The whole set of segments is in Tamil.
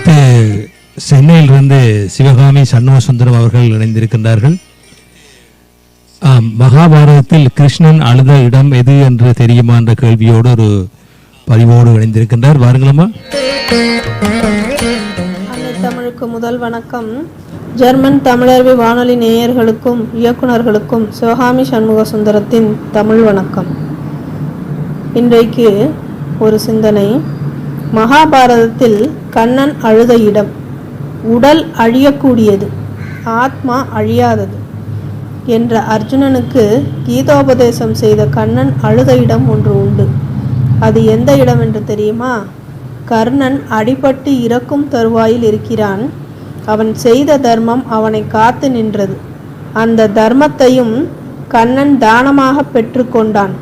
அடுத்து சென்னையிலிருந்து சிவகாமி சண்முகசுந்தரம் அவர்கள் இணைந்திருக்கின்றார்கள். மகாபாரதத்தில் கிருஷ்ணன் அழுத இடம் எது என்று தெரியுமா என்ற கேள்வியோடு ஒரு பதிவோடு இணைந்திருக்கின்றார். வாருங்களம்மா. தமிழுக்கு முதல் வணக்கம். ஜெர்மன் தமிழர்வி வானொலி நேயர்களுக்கும் இயக்குனர்களுக்கும் சிவகாமி சண்முக சுந்தரத்தின் தமிழ் வணக்கம். இன்றைக்கு ஒரு சிந்தனை. மகாபாரதத்தில் கண்ணன் அழுத இடம் உடல் அழியக்கூடியது ஆத்மா அழியாதது என்ற அர்ஜுனனுக்கு கீதோபதேசம் செய்த கண்ணன் அழுத இடம் ஒன்று உண்டு. அது எந்த இடம் என்று தெரியுமா? கர்ணன் அடிபட்டு இறக்கும் தருவாயில் இருக்கிறான். அவன் செய்த தர்மம் அவனை காத்து நின்றது. அந்த தர்மத்தையும் கண்ணன் தானமாக பெற்றுக்கொண்டான்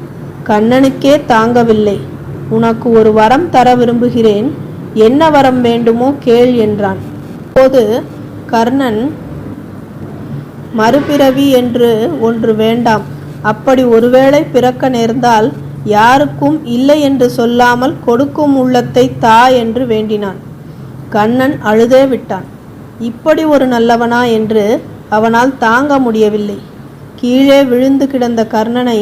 கண்ணனுக்கே தாங்கவில்லை. உனக்கு ஒரு வரம் தர விரும்புகிறேன். என்ன வரம் வேண்டுமோ கேள் என்றான். அப்போது கர்ணன் மறுபிறவி என்று ஒன்று வேண்டாம். அப்படி ஒருவேளை பிறக்க நேர்ந்தால் யாருக்கும் இல்லை என்று சொல்லாமல் கொடுக்கும் உள்ளத்தை தா என்று வேண்டினான். கண்ணன் அழுதே விட்டான். இப்படி ஒரு நல்லவனா என்று அவனால் தாங்க முடியவில்லை. கீழே விழுந்து கிடந்த கர்ணனை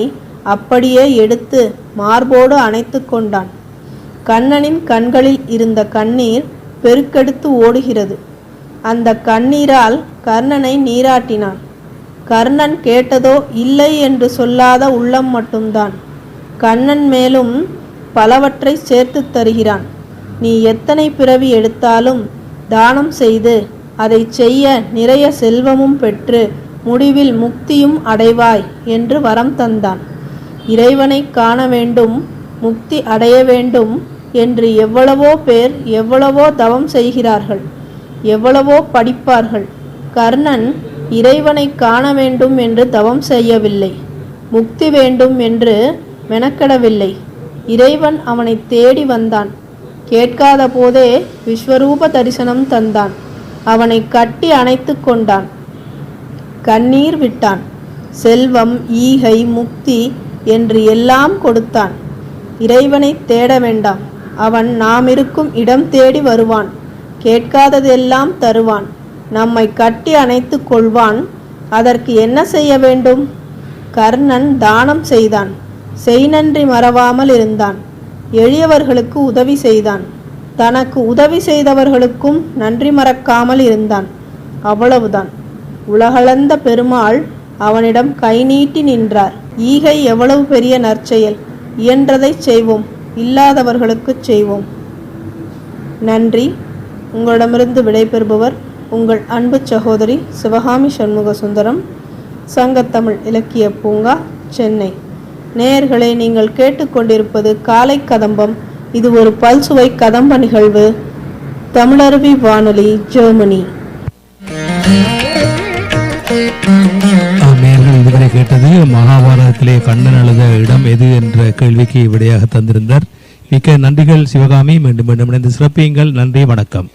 அப்படியே எடுத்து மார்போடு அணைத்து கொண்டான். கண்ணனின் கண்களில் இருந்த கண்ணீர் பெருக்கெடுத்து ஓடுகிறது. அந்த கண்ணீரால் கர்ணனை நீராட்டினான். கர்ணன் கேட்டதோ இல்லை என்று சொல்லாத உள்ளம் மட்டும்தான். கண்ணன் மேலும் பலவற்றை சேர்த்து தருகிறான். நீ எத்தனை பிறவி எடுத்தாலும் தானம் செய்து அதை செய்ய நிறைய செல்வமும் பெற்று முடிவில் முக்தியும் அடைவாய் என்று வரம் தந்தான். இறைவனை காண வேண்டும் முக்தி அடைய வேண்டும் என்று எவ்வளவோ பேர் எவ்வளவோ தவம் செய்கிறார்கள் எவ்வளவோ படிப்பார்கள். கர்ணன் இறைவனை காண வேண்டும் என்று தவம் செய்யவில்லை முக்தி வேண்டும் என்று மெனக்கெடவில்லை. இறைவன் அவனை தேடி வந்தான். கேட்காத போதே விஸ்வரூப தரிசனம் தந்தான். அவனை கட்டி அணைத்து கொண்டான். கண்ணீர் விட்டான். செல்வம் ஈகை முக்தி என்று எல்லாம் கொடுத்தான். இறைவனை தேட வேண்டாம். அவன் நாம் இருக்கும் இடம் தேடி வருவான். கேட்காததெல்லாம் தருவான். நம்மை கட்டி அணைத்து கொள்வான். அதற்கு என்ன செய்ய வேண்டும்? கர்ணன் தானம் செய்தான். செய் நன்றி மறவாமல் இருந்தான். எளியவர்களுக்கு உதவி செய்தான். தனக்கு உதவி செய்தவர்களுக்கும் நன்றி மறக்காமல் இருந்தான். அவ்வளவுதான். உலகளந்த பெருமாள் அவனிடம் கை நீட்டி நின்றார். ஈகை எவ்வளவு பெரிய நற்செயல். இயன்றதை செய்வோம். இல்லாதவர்களுக்குச் செய்வோம். நன்றி. உங்களிடமிருந்து விடைபெறுபவர் உங்கள் அன்பு சகோதரி சிவகாமி சண்முக சுந்தரம் சங்கத்தமிழ் இலக்கிய பூங்கா சென்னை. நேயர்களை நீங்கள் கேட்டுக்கொண்டிருப்பது காலை கதம்பம். இது ஒரு பல்சுவை கதம்ப நிகழ்வு தமிழருவி வானொலி ஜெர்மனி. கண்ணன் அழுத இடம் எது என்ற கேள்விக்கு விடையாக தந்திருந்தார். மிக்க நன்றிகள் சிவகாமி. மீண்டும் மீண்டும் இணைந்து சிறப்பியுங்கள். நன்றி வணக்கம்.